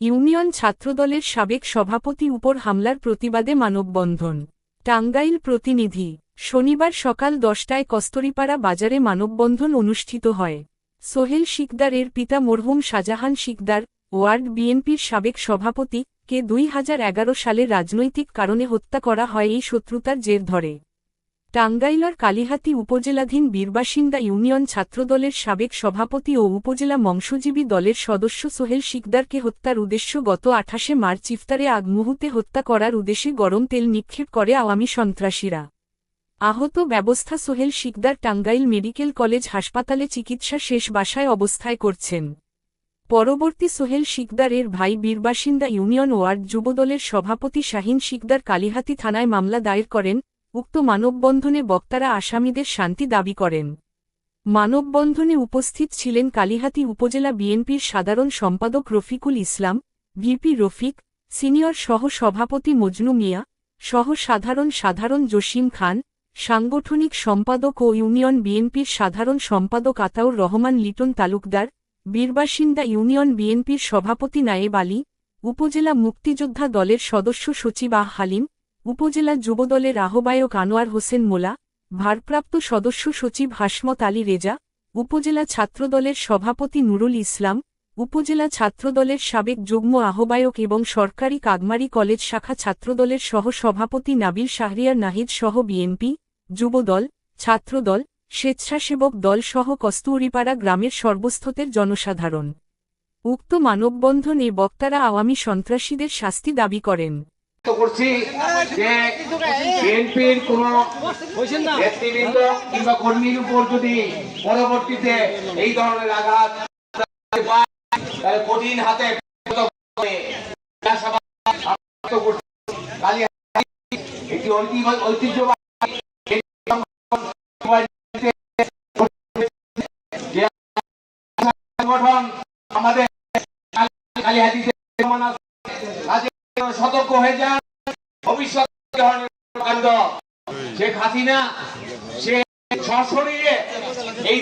Union ছাত্রদলের সাবেক সভাপতি উপর হামলার প্রতিবাদে মানববন্ধন। টাঙ্গাইল প্রতিনিধি, শনিবার সকাল দশটায় কস্তরিপাড়া বাজারে মানববন্ধন অনুষ্ঠিত হয়। সোহেল শিকদার এর পিতা মরহুম শাহজাহান শিকদার, ওয়ার্ড বিএনপির সাবেক সভাপতি, কে দুই হাজার এগারো সালে রাজনৈতিক কারণে হত্যা করা হয় এই শত্রুতার জের ধরে। টাঙ্গাইলার কালিহাতি উপজেলাধীন বীরবাসিন্দা ইউনিয়ন ছাত্রদলের সাবেক সভাপতি ও উপজেলা মংসজীবী দলের সদস্য সোহেল শিকদারকে হত্যার উদ্দেশ্য গত আঠাশে মার্চ ইফতারে আগ মুহূর্তে হত্যা করার উদ্দেশ্যে গরম তেল নিক্ষেপ করে আওয়ামী সন্ত্রাসীরা। আহত ব্যবস্থা সোহেল শিকদার টাঙ্গাইল মেডিকেল কলেজ হাসপাতালে চিকিৎসা শেষ বাসায় অবস্থায় করছেন। পরবর্তী সোহেল শিকদারের ভাই বীরবাসিন্দা ইউনিয়ন ওয়ার্ড যুবদলের সভাপতি শাহিন শিকদার কালিহাতি থানায় মামলা দায়ের করেন। উক্ত মানববন্ধনে বক্তারা আসামিদের শান্তি দাবি করেন। মানববন্ধনে উপস্থিত ছিলেন কালিহাতি উপজেলা বিএনপির সাধারণ সম্পাদক রফিকুল ইসলাম, ভিপি রফিক, সিনিয়র সহ সভাপতি মজনু মিয়া সহ সাধারণ সাধারণ জসিম খান, সাংগঠনিক সম্পাদক ও ইউনিয়ন বিএনপির সাধারণ সম্পাদক আতাউর রহমান লিটন তালুকদার বীরবাসিন্দা ইউনিয়ন বিএনপির সভাপতি নায়েব আলী, উপজেলা মুক্তিযোদ্ধা দলের সদস্য সচিব আহ হালিম উপজেলা যুবদলের আহ্বায়ক আনোয়ার হোসেন মোলা, ভারপ্রাপ্ত সদস্য সচিব হাসমত আলী রেজা, উপজেলা ছাত্রদলের সভাপতি নুরুল ইসলাম, উপজেলা ছাত্রদলের সাবেক যুগ্ম আহ্বায়ক এবং সরকারি কাগমারি কলেজ শাখা ছাত্রদলের সহ সভাপতি নাবিল শাহরিয়ার নাহিদ সহ বিএনপি, যুবদল, ছাত্রদল, স্বেচ্ছাসেবক দল সহ কস্তুরিপাড়া গ্রামের সর্বস্তরের জনসাধারণ। উক্ত মানববন্ধনে বক্তারা আওয়ামী সন্ত্রাসীদের শাস্তি দাবি করেন। করছি যে বিএনপির কোন নেতৃবৃন্দ কিংবা কর্মীর উপর যদি পরবর্তীতে এই ধরনের আঘাত তাহলে কঠিন হাতে সতর্ক হয়ে যান। ভবিষ্যৎ শেখ হাসিনা সে সশরীরে এই